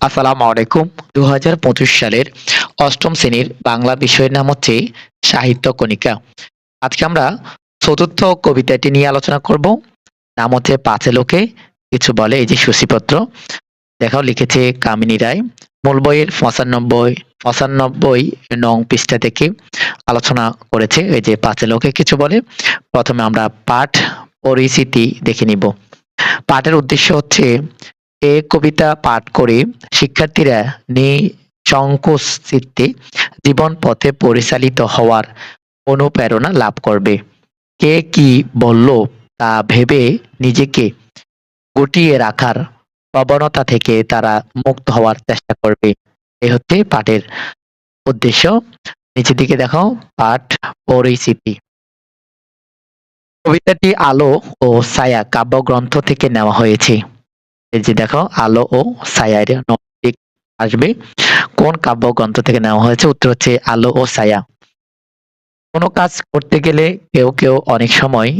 আসসালামু আলাইকুম। দু হাজার পঁচিশ সালের অষ্টম শ্রেণির বাংলা বিষয়ের নাম হচ্ছে সাহিত্য কণিকা। আজকে আমরা চতুর্থ কবিতাটি নিয়ে আলোচনা করব। নাম হচ্ছে পাঁচে লোকে, কিছু বলে এই যে সূচিপত্র। দেখাও লিখেছে কামিনী রায়। মূল বইয়ের পঁচানব্বই পঁচানব্বই নং পৃষ্ঠা থেকে আলোচনা করেছে এই যে পাঁচে লোকে, কিছু বলে। প্রথমে আমরা পাঠ পরিচিতি দেখে নিব। পাঠের উদ্দেশ্য হচ্ছে এ কবিতা পাঠ করে শিক্ষার্থীরা নিঃসংকোচ চিত্তে জীবন পথে পরিচালিত হওয়ার অনুপ্রেরণা লাভ করবে। কে কি বলল তা ভেবে নিজেকে গুটিয়ে রাখার প্রবণতা থেকে তারা মুক্ত হওয়ার চেষ্টা করবে। এ হচ্ছে পাঠের উদ্দেশ্য। নিচের দিকে দেখো পাঠ পরিচিতি। কবিতাটি আলো ও ছায়া কাব্যগ্রন্থ থেকে নেওয়া হয়েছে। এই যে দেখো, আলো ও ছায়া আসবে। কোন কাব্যগ্রন্থ থেকে নেওয়া হয়েছে? উত্তর হচ্ছে আলো ও ছায়া। কোনো কাজ করতে গেলে কেউ কেউ অনেক সময়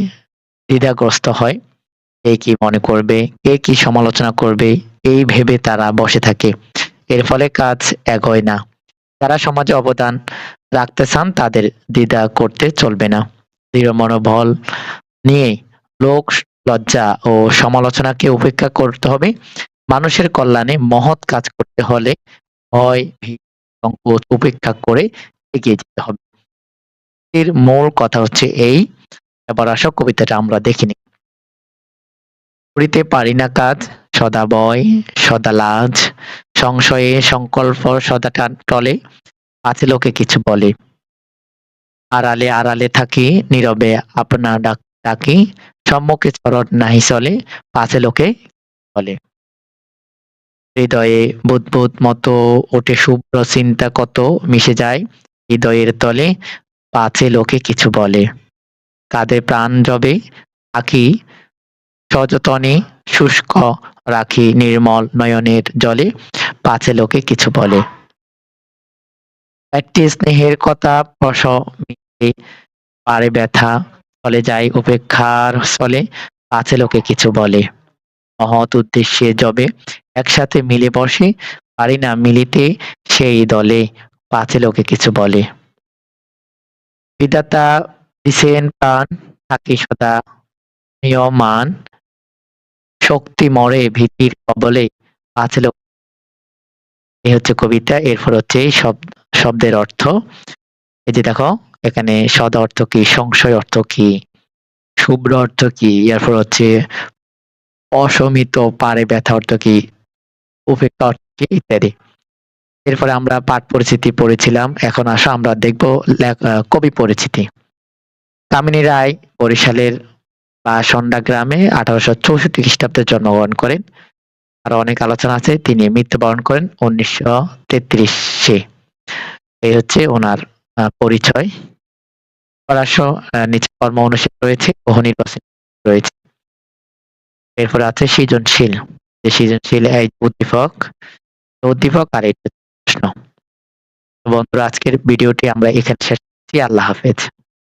দ্বিধাগ্রস্ত হয়। কে কি মনে করবে? কে কি সমালোচনা করবে? এই ভেবে তারা বসে থাকে। এর ফলে কাজ এগোয় না। যারা সমাজে অবদান রাখতে চান, তাদের দ্বিধা করতে চলবে না। দৃঢ় মনোবল নিয়ে লোক লজ্জা ও সমালোচনাকে উপেক্ষা করতে হবে। মানুষের কল্যাণে মহৎ কাজ করতে হলে ভয় উপেক্ষা করে এগিয়ে যেতে হবে। এর মূল কথা হচ্ছে এই। এবার আসো কবিতাটা আমরা দেখিনি করিতে পারি না কাজ, সদা বয় সদা লাজ, সংশয়ে সংকল্প সদা টলে আছে লোকে কিছু বলে। আড়ালে আড়ালে থাকি, নীরবে আপনা ডাকি সম্মুখে চরণ নাহি চলে, পাছে লোকে বলে হৃদয়ে বুদবুদ মতো ওঠে শুভ্র চিন্তা কত মিশে যায় হৃদয়ের তলে, পাছে লোকে কিছু বলে। কাঁধে প্রাণ জবে আঁকি সযতনে শুষ্ক রাখি নির্মল নয়নের জলে, পাছে লোকে কিছু বলে। একটি স্নেহের কথা প্রশমিতে পারে ব্যথা চলে যায় উপেক্ষার ফলে পাছে লোকে কিছু বলে। মহৎ উদ্দেশ্যে যবে একসাথে মিলে বসে, পারি না মিলিতে সেই দলে, পাছে লোকে কিছু বলে। বিধাতা দিছেন প্রাণ, থাকি সদা নিয়মান। শক্তি মরে ভীতির কবলে, পাছে লোক এই হচ্ছে কবিতা, এরপর হচ্ছে শব্দের অর্থ। এই যে দেখো এখানে সদ অর্থ কি, সংশয় অর্থ কি, শুভ্র অর্থ কি এরপর হচ্ছে অসমিত পারে ব্যথা অর্থ কি, উপেক্ষা অর্থ কি, ইত্যাদি। এরপরে আমরা পাঠ পরিচিতি পড়েছিলাম, এখন আসো আমরা দেখব কবি পরিচিতি। কামিনী রায় বরিশালের বা সন্ধ্যা গ্রামে আঠারোশো চৌষট্টি খ্রিস্টাব্দে জন্মগ্রহণ করেন। আর অনেক আলোচনা আছে, তিনি মৃত্যুবরণ করেন উনিশশো তেত্রিশে। এই হচ্ছে ওনার পরিচয়। পরাশো নিচে কর্ম অনুসারে রয়েছে, বহু নির্বাচন রয়েছে। এরপরে আছে সৃজনশীল। যে সৃজনশীল এই উদ্দীপক উদ্দীপক আর এই প্রশ্ন। বন্ধুরা, আজকের ভিডিওটি আমরা এখানে শেষ করছি। আল্লাহ হাফেজ।